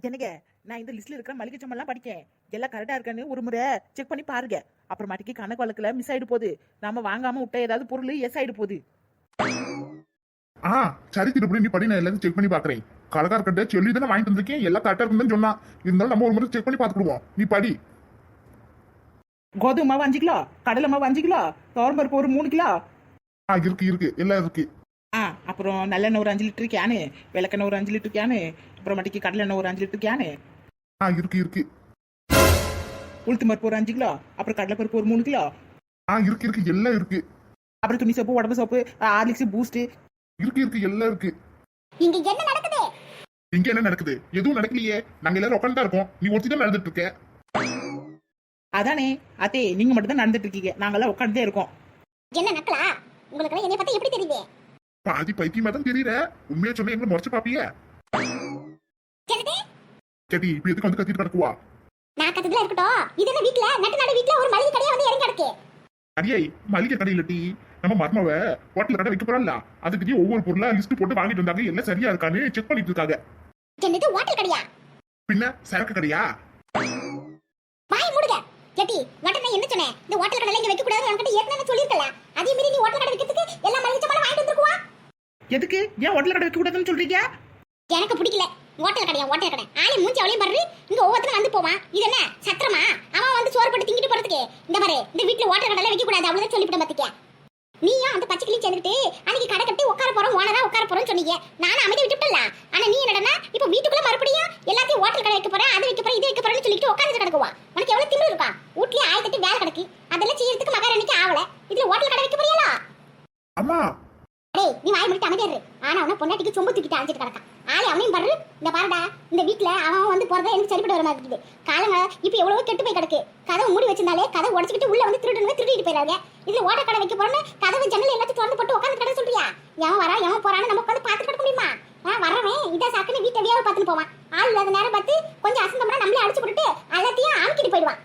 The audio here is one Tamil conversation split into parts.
என்னங்க நான் இந்த லிஸ்ட்ல இருக்கிற மளிகை சாமான்லாம் படிக்கேன். எல்லாம் கரெக்டா இருக்கான்னு ஒரு முறை செக் பண்ணி பாருங்க. அப்புறமாட்டிக்கு கணக்கு வழக்குல மிஸ் ஆயிடு போகுது. நாம வாங்காம விட்ட ஏதாவது பொருள் எஸ் ஆயிடு போகுது. ஆ சரி திருப்பி நீ படி நான் எல்லாத்தையும் செக் பண்ணி பாக்குறேன். கடைக்காரர்கிட்ட சொல்லி தானே வாங்கிட்டு வந்திருக்கேன். எல்லாம் கரெக்டா இருக்குன்னு சொன்னா இருந்தாலும் நம்ம ஒரு முறை செக் பண்ணி பார்த்துக்குவோம் நீ படி. கோதுமை அஞ்சு கிலோ கடலை மாவு அஞ்சு கிலோ பருப்பு ஒரு மூணு கிலோ. ஆ இருக்கு இருக்கு. எல்லாம் இருக்கு. ஆ. அப்புறம் நல்லெண்ணெய் ஒரு அஞ்சு லிட்டர் கேனு விளக்கெண்ணெய் ஒரு அஞ்சு லிட்டர் கேனு அப்புறமாட்டிக்கு கடலெண்ணெய் ஒரு அஞ்சு லிட்டர் கேனு. ஆ இருக்கு இருக்கு. உளுத்து பருப்பு ஒரு அஞ்சு கிலோ அப்புறம் கடலை பருப்பு ஒரு மூணு கிலோ. ஆ இருக்கு இருக்கு. எல்லாம் இருக்கு. அப்புறம் துணி சோப்பு உடம்பு சோப்பு ஹார்லிக்ஸ் பூஸ்ட் இருக்கு இருக்கு. எல்லாம் இருக்கு. இங்க என்ன நடக்குது? இங்க என்ன நடக்குது? எதுவும் நடக்கலையே. நாங்க எல்லாரும் உட்காந்து தான் இருக்கோம். நீ ஒருத்தி தான் நடந்துட்டு இருக்க. அதானே அத்தே நீங்க மட்டும் தான் நடந்துட்டு இருக்கீங்க. நாங்கெல்லாம் உட்காந்துட்டே இருக்கோம். என்ன நக்கலா? உங்களுக்கு என்னை பத்தி எப்படி தெரியுது? பாதி பைத்தியமா தான் தெரியற. உண்மையா சொன்னா எங்களை முறைச்சு பாப்பிய. என்னது சரி இப்ப எதுக்கு வந்து கத்திட்டு கிடக்குவா? நான் கத்துதுல இருக்கட்டும். இது என்ன வீட்ல? நட்டு நடு வீட்ல ஒரு மளிகை கடையா வந்து இறங்கி கிடக்கு. அடியை மளிகை கடையில டீ நம்ம மர்மவ ஹோட்டல் கடை வைக்க போறோம்ல அதுக்கு ஒவ்வொரு பொருளா லிஸ்ட் போட்டு வாங்கிட்டு வந்தாங்க. எல்லாம் சரியா இருக்கான்னு செக் பண்ணிட்டு இருக்காங்க. என்னது ஹோட்டல் கடையா? பின்ன சரக்கு கடையா? வாய் மூடுங்க. ஹோட்டல் நான் என்ன சொன்னேன்? இந்த ஹோட்டல் கடையில இங்க வைக்க கூடாது என்கிட்ட ஏற்கனவே சொல்லிருக்கல அதே மாதிரி நீ ஹோட்டல் கடை வைக்கிறதுக்கு எல்லா மளிகை சாமானும் வாங்கிட்டு வந்துருக்குவா? எதுக்கு? ஏன் ஹோட்டல் கடை வைக்க கூடாதுன்னு சொல்றீங்க? எனக்கு பிடிக்கல. ஹோட்டல் கடையா? ஹோட்டல் கடை. ஆளி மூஞ்சி அவளையும் பாரு. இங்க ஒவ்வொருத்தரும் வந்து போவான். இது என்ன? சத்திரமா? அவன் வந்து சோறு போட்டு திங்கிட்டு போறதுக்கு. இந்த பாரு இந்த வீட்ல ஹோட்டல் கடையில வைக்க கூடாது அவ்வளவுதான் சொல்லிவிட்டேன் பாத்துக்க. நீயா அந்த பச்சை கிளி சேர்ந்துட்டு அன்னைக்கு கடை கட்டி உட்கார போறோம் ஓனரா உட்கார போறோம்னு சொன்னீங்க. நானும் அமைதி விட்டுட்டல. ஆனா நீ என்னடனா? இப்போ வீட்டுக்குள்ள மறுபடியும் எல்லாத்தையும் ஹோட்டல் கடை வைக்க போறேன் அது வைக்க போறேன் இது வைக்க போறேன்னு சொல்லிட்டு உட்கார்ந்து கிடக்குவா உனக்கு எவ்வளவு திமிரு இருக்கா? வீட்லயே ஆயிரத்தி வேலை கிடக்கு. அதெல்லாம் செய்யறதுக்கு மகாராணிக்கு ஆவல? இதுல ஹோட்டல் கடை வைக்க போறியலா? அம்மா டேய் நீ வாய் முடிட்டு அமைதியா இரு. ஆனா அவன பொண்டாட்டிக்கு சொம்பு தூக்கிட்டு அழைச்சிட்டு கிடக்கான். ஆளே அவனையும் பாரு. இந்த பாருடா இந்த வீட்ல அவன் வந்து போறதா எனக்கு சரிப்பட்டு வர மாதிரி இருக்குது. காலங்க இப்ப எவ்வளவோ கெட்டு போய் கிடக்கு. கதவு மூடி வச்சிருந்தாலே கதவு உடச்சிக்கிட்டு உள்ள வந்து திருடுங்க திருடிட்டு போயிடாங்க இதுல ஓட்ட கடை வைக்க போறோம்னு கதவு ஜன்னல் எல்லாத்தையும் திறந்து போட்டு உட்காந்து கடை சொல்றியா? எவன் வரா எவன் போறான்னு நம்ம உட்காந்து பாத்துட்டு கிடக்க முடியுமா? நான் வரவன் இதை சாக்குன்னு வீட்டை வேலை பார்த்துன்னு போவான். ஆள் இல்லாத நேரம் பார்த்து கொஞ்சம் அசந்தம்னா நம்மளே அடிச்சு போட்டுட்டு எல்லாத்தையும் ஆமிக்கிட்டு போயிடுவான்.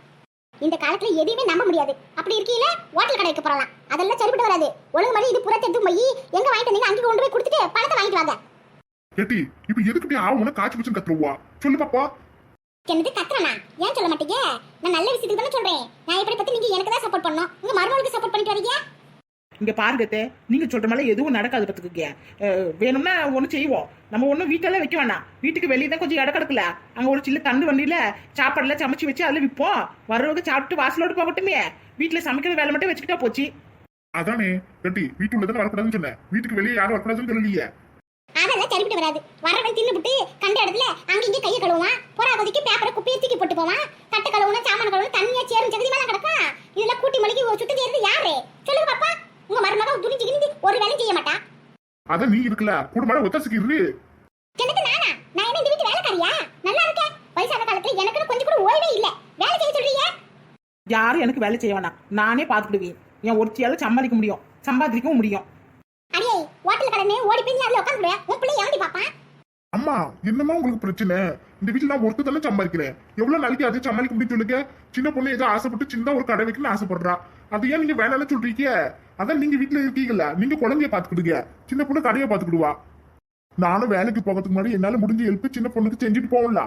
இந்த காலத்துல எதையுமே நம்ப முடியாது. அப்படி இருக்கீல ஹோட்டல் கடை வைக்க போறலாம். அதெல்லாம் சரிப்பட்டு வராது. ஒழுங்கு மாதிரி இது புறத்தை எடுத்து போய் எங்க வாங்கிட்டு வந்தீங்க அங்கே கொண்டு போய் கொடுத்துட்டு பணத்தை வாங்கிட்டு வாங்க. ஏட்டி இப்ப எதுக்கு இப்படி ஆவுன காய்ச்சி பிடிச்சு கத்துருவா? சொல்லு பாப்பா. என்னது கத்துறனா? ஏன் சொல்ல மாட்டீங்க? நான் நல்ல விஷயத்துக்கு தானே சொல்றேன். நான் இப்படி பத்தி நீங்க எனக்கு தான் சப்போர்ட் பண்ணணும். உங்க மருமகளுக்கு சப்போர்ட் பண்ணிட்டு வரீங்க? இங்க பாருங்க அத்தை, நீங்க சொல்ற மாதிரி எதுவும் நடக்காது பத்துக்குங்க. வேணும்னா ஒண்ணு செய்வோம். நம்ம ஒண்ணும் வீட்டெல்லாம் வைக்க வேணாம். வீட்டுக்கு வெளியே தான் கொஞ்சம் இடம் கிடக்கல. அங்க ஒரு சின்ன தண்டு வண்டியில சாப்பாடுல சமைச்சு வச்சு அதுல விற்போம் வரவங்க சாப்பிட்டு வாசலோடு போகட்டுமே. வீட்டுல சமைக்கிற வேலை மட்டும் வச்சுக்கிட்டா போச்சு. அதானே ஏட்டி வீட்டுக்குள்ள தானே வரக்கூடாதுன்னு சொன்னேன் வீட்டுக்கு வெளியே யாரும் வரக்கூடாதுன்னு சொல்லலையே. அதெல்லாம் சரிப்பட்டு வராது. வரவன் தின்னுபிட்டு கண்ட இடத்துல அங்க இங்க கையை கழுவுவான். பொறாவதிக்கு பேப்பரை குப்பையை தூக்கி போட்டு போவான். தட்டு கழுவுனா சாமான கழுவுனா தண்ணியா சேரும். ஜெகதி மேல கிடக்கும் இதெல்லாம் கூட்டி மளிகை ஒரு சுத்தம் செய்யறது யாரு? சொல்லுங்க பாப்பா. உங்க மருமக துணிச்சு கிழிந்து ஒரு வேலையும் செய்ய மாட்டா? அதான் நீ இருக்கல குடும்பம் ஒத்தசுக்கு இரு. எனக்கு நானா? நான் என்ன இந்த வீட்டு வேலைக்காரியா? நல்லா இருக்கேன். வயசான காலத்துல எனக்குன்னு கொஞ்சம் கூட ஓய்வே இல்ல. வேலை செய்ய சொல்றீங்க யாரும் எனக்கு வேலை செய்ய வேணாம். நானே பார்த்துக்கிடுவேன் என் ஒருத்தியால சம்பாதிக்க முடியும். சம்பாதிக்கவும் முடியும். அடியே ஹோட்டல் கடனே ஓடி போய் நீ அதுல உட்காந்து உன் பிள்ளை எவண்டி பாப்பான் அம்மா என்னம்மா உங்களுக்கு பிரச்சனை? இந்த வீட்டுல நான் ஒருத்தர் தானே சம்பாதிக்கிறேன். எவ்வளவு நாளைக்கு அதை சமாளிக்க முடியும் சொல்லுங்க? சின்ன பொண்ணு ஏதோ ஆசைப்பட்டு சின்ன ஒரு கடை வைக்கணும்னு ஆசைப்படுறா. அது ஏன் நீங்க வேணாம்னு சொல்றீங்க? அதான் நீங்க வீட்டுல இருக்கீங்கல்ல நீங்க குழந்தைய பாத்துக்கிடுங்க சின்ன பொண்ணு கடையை பாத்துக்கிடுவா நானும் வேலைக்கு போகிறதுக்கு முன்னாடி என்னால முடிஞ்ச ஹெல்ப் சின்ன பொண்ணுக்கு செஞ்சுட்டு போகல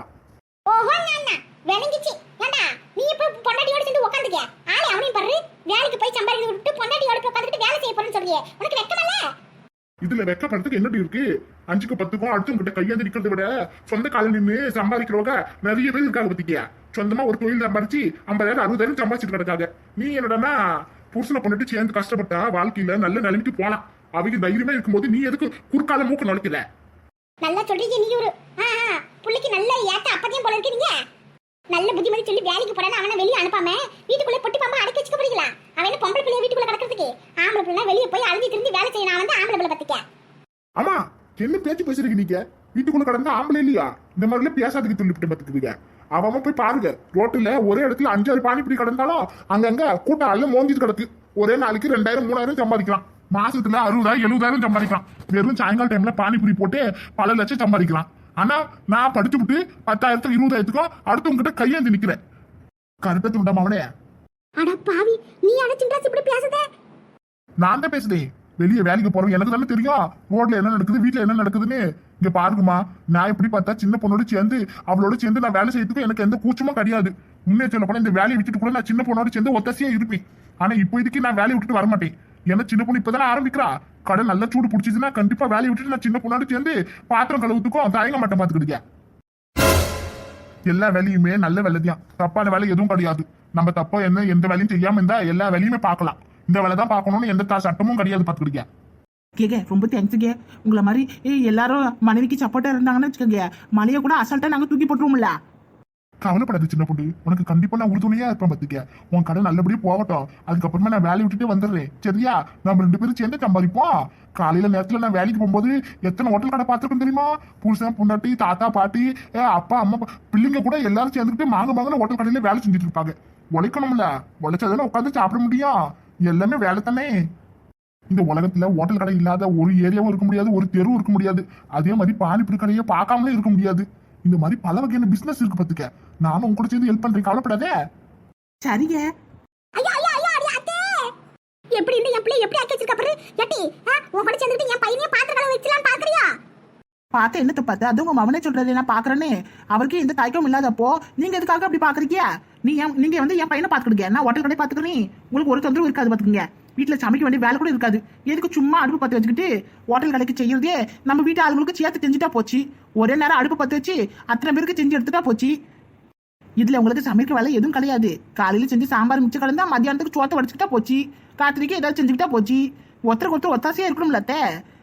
ஓஹோ நானா விளங்கிச்சு. ஏண்டா நீ இப்ப பொண்டாட்டியோட சேர்ந்து உட்காந்துக்க ஆளே அவனையும் பாரு. வேலைக்கு போய் சம்பாதிக்க விட்டு பொண்டாட்டியோட போய் உட்காந்துட்டு வேலை செய்ய போறேன்னு சொல்றியே. உனக்கு வெக்கமல்ல? இதுல வெக்கப்படுறதுக்கு என்னடி இருக்கு? அஞ்சுக்கு பத்துக்கும் அடுத்தவங்க கிட்ட கையாந்து நிக்கிறத விட சொந்த காலம் நின்று சம்பாதிக்கிறவங்க நிறைய பேர் இருக்காங்க பத்திக்கியா சொந்தமா ஒரு தொழில் சம்பாதிச்சு ஐம்பதாயிரம் அறுபதாயிரம் சம்பாதிச்சிட்டு கிடக்காங்க. நீ என்னடா புருஷனை பண்ணிட்டு சேர்ந்து கஷ்டப்பட்டா வாழ்க்கையில நல்ல நிலைமைக்கு போலாம். அவங்க தைரியமா இருக்கும்போது நீ எதுக்கு குறுக்கால மூக்கு நுழைக்கல நல்லா சொல்றீங்க நீ ஒரு புள்ளைக்கு நல்ல ஏத்த அப்பத்தையும் போல இருக்கீங்க. நல்ல புத்திமதி சொல்லி வேலைக்கு போறான்னு அவனை வெளியே அனுப்பாம வீட்டுக்குள்ள பொட்டி பாம்பா அடக்கி வச்சுக்க போறீங்களா? அவன் என்ன பொம்பளை பிள்ளைய வீட்டுக்குள்ள கிடக்கிறதுக்கு? ஆம்பளை பிள்ளை வெளியே போய் அழுதி திரும்பி வேலை செய்ய நான் வந்து ஆம்பளை பிள்ளை பத்திக்க ஆமா என்ன பேச்சு பேசுறீங்க நீங்க? வீட்டுக்குள்ள கடந்தா ஆம்பளை இல்லையா? இந்த மாதிரிலாம் பேசாதுக்கு சொல்லிவிட்டு பாத்துக்குவீங்க அவன் போய் பாருங்க ரோட்டுல ஒரே இடத்துல அஞ்சாறு பானிபுரி கடந்தாலும் அங்கங்க கூட்டம் அல்ல மோந்திட்டு கிடக்கு. ஒரே நாளைக்கு ரெண்டாயிரம் மூணாயிரம் சம்பாதிக்கலாம். மாசத்துல அறுபதாயிரம் எழுபதாயிரம் சம்பாதிக்கலாம். வெறும் சாயங்கால டைம்ல பானிபுரி போட்டு பல லட்சம் சம்பாதிக்கலாம். ஆனா நான் படிச்சு விட்டு பத்தாயிரத்துக்கு இருபதாயிரத்துக்கும் அடுத்தவங்க கிட்ட கையேந்தி நிக்கிறேன். கருப்பை துண்டாம அவனே அட பாவி நீ அடைச்சுட்டாச்சு இப்படி பேசுத? நான் தான் பேசுதேன் வெளியே வேலைக்கு போறோம் எனக்கு தானே தெரியும். ரோட்ல என்ன நடக்குது வீட்டுல என்ன நடக்குதுன்னு. இங்க பாருங்கம்மா நான் எப்படி பார்த்தா சின்ன பொண்ணோட சேர்ந்து அவளோட சேர்ந்து நான் வேலை செய்யறதுக்கு எனக்கு எந்த கூச்சமும் கிடையாது. உண்மையை சொல்ல போனா இந்த வேலையை விட்டுட்டு கூட நான் சின்ன பொண்ணோட சேர்ந்து ஒத்தசையா இருப்பேன். ஆனா இப்போ இதுக்கு நான் வேலையை விட்டுட்டு வர மாட்டேன் ஏன்னா சின்ன பொண்ணு இப்பதானே ஆரம்பிக்கிறா. கடை நல்ல சூடு பிடிச்சிச்சுன்னா கண்டிப்பா வேலையை விட்டுட்டு நான் சின்ன பொண்ணோட சேர்ந்து பாத்திரம் கழுவுத்துக்கும் தயங்க மாட்டேன் பாத்துக்கிட்டீங்க எல்லா வேலையுமே நல்ல வேலை தான் தப்பான வேலை எதுவும் கிடையாது. நம்ம தப்பா என்ன எந்த வேலையும் செய்யாம இருந்தா எல்லா வேலையுமே பார்க்கலாம். இந்த வேலை தான் பார்க்கணும்னு எந்த சட்டமும் கிடையாது பாத்துக்கிட்டீங்க கேங்க ரொம்ப தேங்க்ஸுங்க உங்களை மாதிரி ஏய், எல்லாரும் மனைவிக்கு சப்போர்ட்டா இருந்தாங்கன்னு வச்சுக்கோங்க. மலையை கூட அசால்ட்டா நாங்க தூக்கி போட்டுருவோம்ல. கவலைப்படாது சின்ன பொண்ணு. உனக்கு கண்டிப்பா நான் உறுதுணையா இருப்பேன் பாத்துக்க உன் கடை நல்லபடியா போகட்டும். அதுக்கப்புறமா நான் வேலையை விட்டுட்டு வந்துடுறேன். சரியா? நம்ம ரெண்டு பேரும் சேர்ந்து சம்பாதிப்போம். காலையில நேரத்துல நான் வேலைக்கு போகும்போது எத்தனை ஹோட்டல் கடை பார்த்துருக்கேன் தெரியுமா? புருஷன் பொண்டாட்டி தாத்தா பாட்டி ஏ, அப்பா அம்மா பிள்ளைங்க கூட எல்லாரும் சேர்ந்துக்கிட்டு மாங்க மாங்கன்னு ஹோட்டல் கடையில வேலை செஞ்சுட்டு இருப்பாங்க. உழைக்கணும்ல. உழைச்சாதானே உட்காந்து சாப்பிட முடியும். எல்லாமே வேலை தானே? இந்த உலகத்துல ஹோட்டல் கடை இல்லாத ஒரு ஏரியாவும் இருக்க முடியாது ஒரு தெருவும் இருக்க முடியாது. அதே மாதிரி பானிபுரி கடையை பார்க்காமலே இருக்க முடியாது. இந்த மாதிரி பல வகையான பிசினஸ் இருக்கு பாத்துக்க நானும் உங்க கூட சேர்ந்து ஹெல்ப் பண்றேன். கவலைப்படாதே. சரிங்க. எப்படி இந்த என் பிள்ளை எப்படி ஆக்கி வச்சிருக்க பாரு. எட்டி ஆ, உன் கூட சேர்ந்துட்டு என் பையனையும் பார்த்து என்னத்தை பார்த்து? அது உங்க மவனே சொல்றது நான் பாக்குறேன்னு அவருக்கு எந்த தயக்கம் இல்லாதப்போ நீங்க எதுக்காக அப்படி பாக்குறீங்க நீ நீங்க வந்து என் பையனை பாத்துக்கிடுங்க நான் ஹோட்டல் கடை பாத்துக்கிறேன் உங்களுக்கு ஒரு தொந்தரவு இருக்காது பாத்துக்கங்க வீட்டுல சமைக்க வேண்டிய வேலை கூட இருக்காது. எதுக்கு சும்மா அடுப்பு பத்து வச்சுக்கிட்டு ஹோட்டல் கடைக்கு செய்யறதே? நம்ம வீட்டு ஆளுங்களுக்கு சேர்த்து செஞ்சுட்டா போச்சு. ஒரே நேரம் அடுப்பு பத்து வச்சு அத்தனை பேருக்கு செஞ்சு எடுத்துட்டா போச்சு. இதுல உங்களுக்கு சமைக்க வேலை எதுவும் கிடையாது. காலையில செஞ்சு சாம்பார் மிச்சம் கலந்தா மத்தியானத்துக்கு சோத்தை வடிச்சுக்கிட்டா போச்சு. ராத்திரிக்கு ஏதாவது செஞ்சுக்கிட்டா போச்சு. ஒருத்தருக்கு ஒருத்தர் ஒத்தாசையா இருக்கணும்லத்தை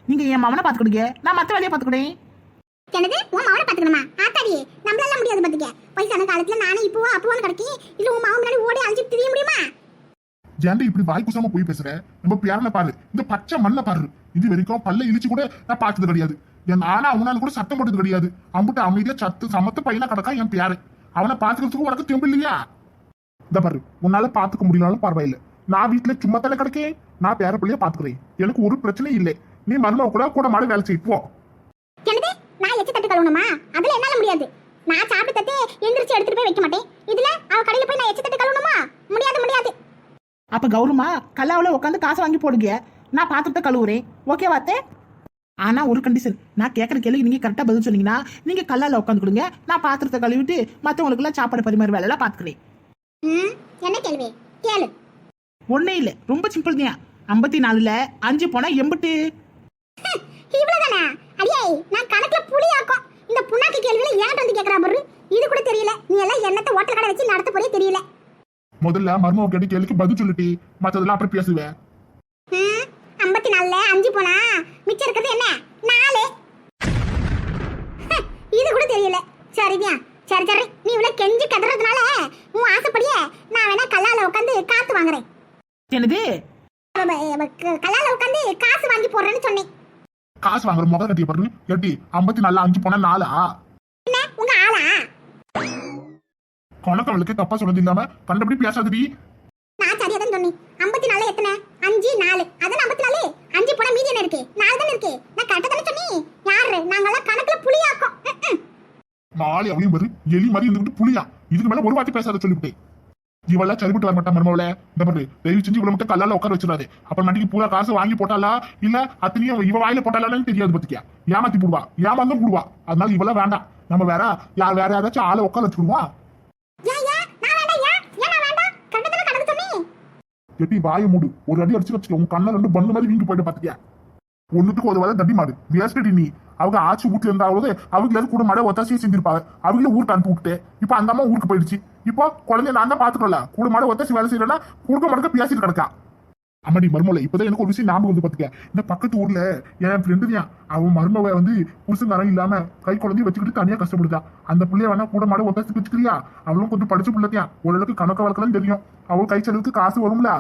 நீங்க என் மவனை பாத்துக்கிடுங்க நான் மத்த வேலையை பாத்துக்கிட்டேன் என்னது? உன் மாவனை பாத்துக்கணுமா ஆத்தாடி நம்மளால முடியாது பாத்துக்க வயசான காலத்துல நானும் இப்போவோ அப்போவும் கிடைக்கி இல்ல உன் மாவன் முன்னாடி ஓடி அழிச்சு திரிய முடியுமா? ஏன்டா இப்படி வாய் குசாம போய் பேசுற? நம்ம பேரனை பாரு. இந்த பச்சை மண்ணை பாரு. இது வரைக்கும் பல்ல இழிச்சு கூட நான் பார்த்தது கிடையாது. என் ஆனா அவனால கூட சத்தம் போட்டது கிடையாது. அம்புட்டு அமைதியா சத்து சமத்து பையனா கிடக்கா என் பேரு அவனை பாத்துக்கிறதுக்கு உனக்கு தெம்பு இல்லையா? இந்த பாரு உன்னால பாத்துக்க முடியலனாலும் பரவாயில்ல. நான் வீட்டுல சும்மா தானே கிடக்கேன். நான் பேர பிள்ளைய பாத்துக்கிறேன் எனக்கு ஒரு பிரச்சனையும் இல்லை. நீ மருமக கூட கூட மாட வேலை செய்ய போ. என்னது? நான் எச்ச தட்டு கழுவணுமா? அதுல என்னால முடியாது. நான் சாப்பிட்டு தட்டு எந்திரிச்சு எடுத்துட்டு போய் வைக்க மாட்டேன். இதுல அவ கடையில போய் நான் எச்ச தட்டு கழுவணுமா? முடியாது முடியாது. அப்ப கௌரவமா கல்லாவில் உட்காந்து காசு வாங்கி போடுங்க. நான் பாத்திரத்தை கழுவுறேன். ஓகே வாத்தே? ஆனா ஒரு கண்டிஷன் நான் கேட்குற கேள்வி நீங்க கரெக்டா பதில் சொன்னீங்கன்னா நீங்க கல்லால உட்காந்து கொடுங்க. நான் பாத்திரத்தை கழுவிட்டு மத்தவங்களுக்கு எல்லாம் சாப்பாடு பரிமாற வேலையெல்லாம் பாத்துக்கிறேன். ம் என்ன கேள்வி? கேளு. ஒன்னே இல்ல. ரொம்ப சிம்பிள் தான் ஐம்பத்தி நாலுல அஞ்சு போனா எம்பிட்டு. இவ்வளவுதானா? அடியே நான் கணக்குல புளியாக்கும் இந்த புண்ணாக்கு கேள்வியில ஏன் வந்து கேக்குறா பாரு? இது கூட தெரியல. நீ எல்லாம் என்னத்த ஓட்டல் கடை வச்சு நடத்த போறே தெரியல. முதல்ல மருமக கேட்டு கேள்விக்கு பதில் சொல்லிட்டு மத்ததெல்லாம் அப்புறம் பேசுவேன் ஐம்பத்தி நாலுல அஞ்சு போனா? மிச்சம் இருக்கிறது என்ன? நாலு. இது கூட தெரியல. சரிங்க சரி சரி. நீ இவ்வளவு கெஞ்சி கதறதுனால உன் ஆசைப்படியே நான் வேணா கல்லால உட்காந்து காத்து வாங்குறேன். என்னது? கல்லால உட்காந்து காசு வாங்கி போடுறேன்னு சொன்னேன். காசு வாங்குற முக கட்டிய பாரு எட்டி ஐம்பத்தி நாலு அஞ்சு போனா நாலா ஆளா? கணக்கவளுக்கு தப்பா சொன்னது இல்லாம கண்டபடி பேசாதடி. நான் சரியா தான் சொன்னேன். ஐம்பத்தி நாலு எத்தனை? அஞ்சு நாலு. அதான் ஐம்பத்தி நாலு அஞ்சு போனா மீதி என்ன இருக்கு? நாலு தானே இருக்கு? நான் கரெக்டா தானே சொன்னேன். யாரு? நாங்கெல்லாம் கணக்குல ம். நாளை அவளையும் பாரு எலி மாதிரி இருந்துட்டு புளியா இதுக்கு மேல ஒரு வாட்டி பேசாத சொல்லிவிட்டேன். இவெல்லாம் சரிபட்டு வர மாட்டா மருமவள. இந்த பாரு தயவு செஞ்சு இவ்வளவு மட்டும் கல்லால உட்கார வச்சிடாது. அப்புறம் மண்டிக்கு பூரா காசு வாங்கி போட்டாலா இல்ல அத்தனையும் இவ வாயில போட்டாலான்னு தெரியாது பத்தியா ஏமாத்தி போடுவா ஏமாந்தும் போடுவா. அதனால இவெல்லாம் வேண்டாம். நம்ம வேற யார் வேற யாராச்சும் ஆளை உட்கார வச்சுடுவா எட்டி வாயை மூடு. ஒரு அடி அடிச்சு வச்சுக்க. உன் கண்ணை ரெண்டு பண்ணு மாதிரி வீங்கி போயிட்டு பாத்தியா ஒன்றுத்துக்கு ஒரு வாரம் தட்டி மாடு. வேஸ்டடி நீ. அவங்க ஆட்சி வீட்டுல இருந்தாவது அவங்க கூட மாட ஒத்தாசியை செஞ்சிருப்பாங்க. அவங்களே ஊருக்கு அனுப்பி விட்டு இப்போ அந்த அம்மா ஊருக்கு போயிடுச்சு. இப்போ குழந்தைய நான் தான் பாத்துக்கல கூட மாட ஒத்தாசி வேலை செய்யறேன்னா குடுக்க மடக்க பேசிட்டு கிடக்கா. அம்மாடி மருமலை இப்பதான் எனக்கு ஒரு விஷயம் ஞாபகம் வந்து பாத்துக்க. இந்த பக்கத்து ஊர்ல என் ஃப்ரெண்டு தான் அவன் மருமவ வந்து புருஷங்காரம் இல்லாம கை குழந்தைய வச்சுக்கிட்டு தனியா கஷ்டப்படுதா. அந்த பிள்ளைய வேணா கூட மாட ஒத்தாசி வச்சுக்கிறியா அவளும் கொஞ்சம் படிச்ச பிள்ளைத்தியா ஓரளவுக்கு கணக்க வழக்கலாம் தெரியும். அவள் கை செலவுக்கு காசு வரும்ல.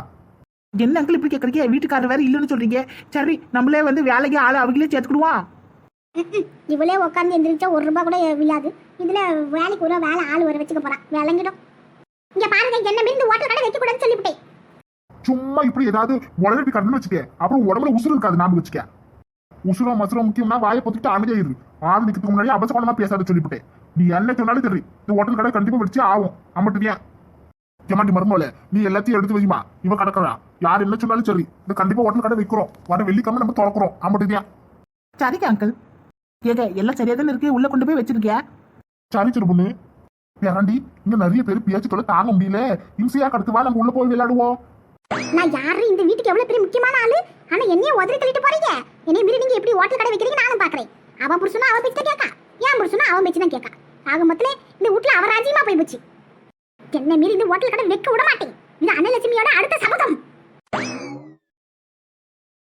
என்ன அங்கிள் இப்படி கேட்கறீங்க வீட்டுக்காரர் வேற இல்லைன்னு சொல்றீங்க. சரி நம்மளே வந்து வேலைக்கு ஆளு அவங்களே சேர்த்துக்கிடுவோம். இவளே உட்காந்து எந்திரிச்சா ஒரு ரூபாய் கூட விழாது. இதுல வேலைக்கு ஒரு வேலை ஆள் வர வச்சுக்க போறான் விளங்கிடும். இங்க பாருங்க என்ன மீறி இந்த ஓட்டல் கடை வைக்க கூடாதுன்னு சொல்லிவிட்டேன் சும்மா இப்படி ஏதாவது உடனடி கட்டணும் வச்சுக்க. அப்புறம் உடம்புல உசுறு இருக்காது ஞாபகம் வச்சுக்க. உசுரம் மசுரம் முக்கியம்னா வாயை பொத்துட்டு அமைதியாயிரு ஆறு நிக்கிறதுக்கு முன்னாடி அபசகுணமா பேசாத சொல்லிவிட்டேன் நீ என்ன சொன்னாலும் சரி. இந்த ஹோட்டல் கடை கண்டிப்பா வச்சு ஆகும். அம்மட்டுவியா ஏமாண்டி மருமோல நீ எல்லாத்தையும் எடுத்து வைமா. இவன் கிடக்குறா யார் என்ன சொன்னாலும் சரி. இந்த கண்டிப்பா ஹோட்டல் கடை வைக்கிறோம். வர வெள்ளிக்கிழமை நம்ம திறக்கிறோம். ஆமாட்டியா சரிங்க அங்கிள் ஏக எல்லாம் சரியா தானே இருக்கு? உள்ள கொண்டு போய் வச்சிருக்கியா? சரி சிறு பொண்ணு. ஏறாண்டி இங்க நிறைய பேர் பேச்சுக்களை தாங்க முடியல. இம்சையா கடத்து வா நம்ம உள்ள போய் விளையாடுவோம். நான் யாரு? இந்த வீட்டுக்கு எவ்வளவு பெரிய முக்கியமான ஆளு? ஆனா என்னைய உதறி தள்ளிட்டு போறீங்க? என்னைய மீறி நீங்க எப்படி ஹோட்டல் கடை வைக்கிறீங்க நானும் பாக்குறேன். அவன் புருஷனும் அவன் பேச்சு கேட்கா. என் புருஷனும் அவன் பேச்சு தான் கேட்கா. ஆக மொத்தத்துல இந்த வீட்டுல அவன் ராஜ்யமா போய் போச்சு. என்னை மீறி இந்த ஹோட்டல் கடை வைக்க விட மாட்டேன். இது அன்னலட்சுமியோட அடுத்த சபதம்